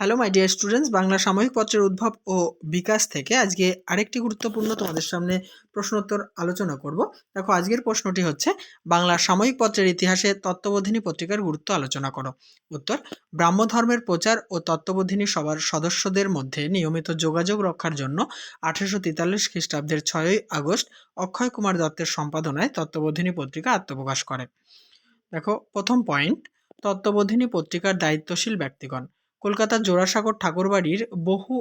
Hello my dear students Bangla সাময়িক পত্রের উদ্ভব ও বিকাশ থেকে আজকে আরেকটি গুরুত্বপূর্ণ তোমাদের সামনে প্রশ্নোত্তর আলোচনা করব। দেখো, আজকের প্রশ্নটি হচ্ছে, বাংলা সাময়িক পত্রের ইতিহাসে তত্ত্ববোধিনী পত্রিকার গুরুত্ব আলোচনা করো। উত্তর ব্রাহ্ম ধর্মের প্রচার ও তত্ত্ববোধিনী সবার সদস্যদের মধ্যে নিয়মিত যোগাযোগ রক্ষার জন্য আঠেরোশো তেতাল্লিশ খ্রিস্টাব্দের ছয়ই আগস্ট অক্ষয় কুমার দত্তের সম্পাদনায় তত্ত্ববোধিনী পত্রিকা আত্মপ্রকাশ করে। দেখো, প্রথম পয়েন্ট তত্ত্ববোধিনী পত্রিকার দায়িত্বশীল ব্যক্তিগণ। কলকাতার জোড়াসাগর ঠাকুরবাড়ির বহু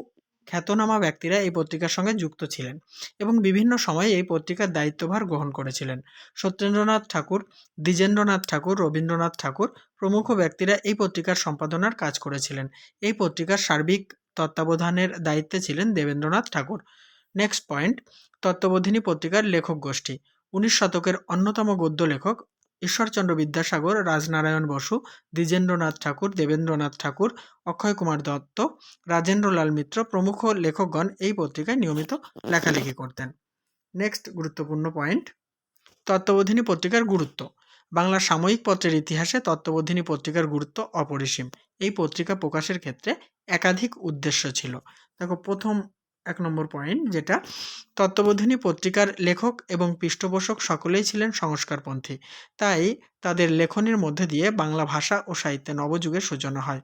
খ্যাতনামা ব্যক্তিরা এই পত্রিকার সঙ্গে যুক্ত ছিলেন এবং বিভিন্ন সময়ে এই পত্রিকার দায়িত্বভার গ্রহণ করেছিলেন। সত্যেন্দ্রনাথ ঠাকুর, দ্বিজেন্দ্রনাথ ঠাকুর, রবীন্দ্রনাথ ঠাকুর প্রমুখ ব্যক্তিরা এই পত্রিকার সম্পাদনার কাজ করেছিলেন। এই পত্রিকার সার্বিক তত্ত্বাবধানের দায়িত্বে ছিলেন দেবেন্দ্রনাথ ঠাকুর। নেক্সট পয়েন্ট, তত্ত্ববোধিনী পত্রিকার লেখক গোষ্ঠী। উনিশ শতকের অন্যতম গদ্য লেখক ঈশ্বরচন্দ্র বিদ্যাসাগর, রাজনারায়ণ বসু, দ্বিজেন্দ্রনাথ ঠাকুর, দেবেন্দ্রনাথ ঠাকুর অক্ষয় কুমার দত্ত, রাজেন্দ্রলাল মিত্র প্রমুখ লেখকগণ এই পত্রিকায় নিয়মিত লেখালেখি করতেন। নেক্সট গুরুত্বপূর্ণ পয়েন্ট তত্ত্ববোধিনী পত্রিকার গুরুত্ব। বাংলা সাময়িক পত্রের ইতিহাসে তত্ত্ববোধিনী পত্রিকার গুরুত্ব অপরিসীম। এই পত্রিকা প্রকাশের ক্ষেত্রে একাধিক উদ্দেশ্য ছিল। দেখো, প্রথম এক নম্বর পয়েন্ট যেটা তত্ত্ববোধিনী পত্রিকার লেখক এবং পৃষ্ঠপোষক সকলেই ছিলেন সংস্কারপন্থী। তাই তাদের লেখনের মধ্যে দিয়ে বাংলা ভাষা ও সাহিত্যে নবযুগের সূচনা হয়।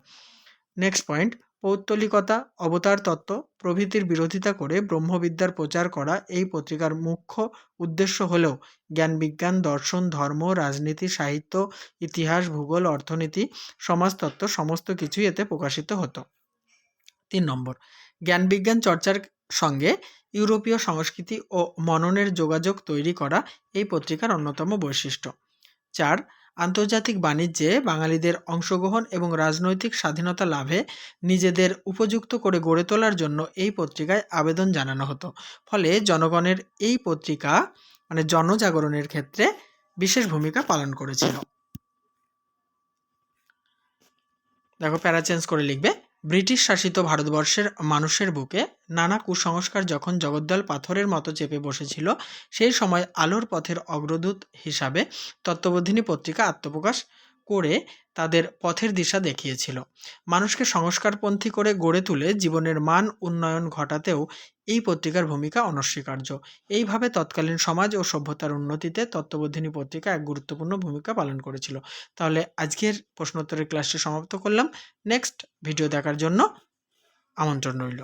নেক্সট পয়েন্ট পৌত্তলিকতা, অবতার তত্ত্ব, প্রভৃতির বিরোধিতা করে ব্রহ্মবিদ্যার প্রচার করা এই পত্রিকার মুখ্য উদ্দেশ্য হলেও জ্ঞান বিজ্ঞান, দর্শন, ধর্ম, রাজনীতি, সাহিত্য, ইতিহাস, ভূগোল, অর্থনীতি, সমাজতত্ত্ব, সমস্ত কিছুই এতে প্রকাশিত হতো। তিন নম্বর। জ্ঞান বিজ্ঞান চর্চার সঙ্গে ইউরোপীয় সংস্কৃতি ও মননের যোগাযোগ তৈরি করা এই পত্রিকার অন্যতম বৈশিষ্ট্য। চার, আন্তর্জাতিক বাণিজ্যে বাঙালিদের অংশগ্রহণ এবং রাজনৈতিক স্বাধীনতা লাভে নিজেদের উপযুক্ত করে গড়ে তোলার জন্য এই পত্রিকায় আবেদন জানানো হতো। ফলে জনগণের এই পত্রিকা মানে জনজাগরণের ক্ষেত্রে বিশেষ ভূমিকা পালন করেছিল। দেখো প্যারা চেঞ্জ করে লিখবে। ব্রিটিশ শাসিত ভারতবর্ষের মানুষের বুকে নানা কুসংস্কার যখন জগদ্দল পাথরের মতো চেপে বসেছিল, সেই সময় আলোর পথের অগ্রদূত হিসাবে তত্ত্ববোধিনী পত্রিকা আত্মপ্রকাশ করে তাদের পথের দিশা দেখিয়েছিল। মানুষকে সংস্কারপন্থী করে গড়ে তুলে জীবনের মান উন্নয়ন ঘটাতেও এই পত্রিকার ভূমিকা অনস্বীকার্য। এইভাবে তৎকালীন সমাজ ও সভ্যতার উন্নতিতে তত্ত্ববোধিনী পত্রিকা এক গুরুত্বপূর্ণ ভূমিকা পালন করেছিল। তাহলে আজকের প্রশ্নোত্তরের ক্লাসটি সমাপ্ত করলাম। নেক্সট ভিডিও দেখার জন্য আমন্ত্রণ রইল।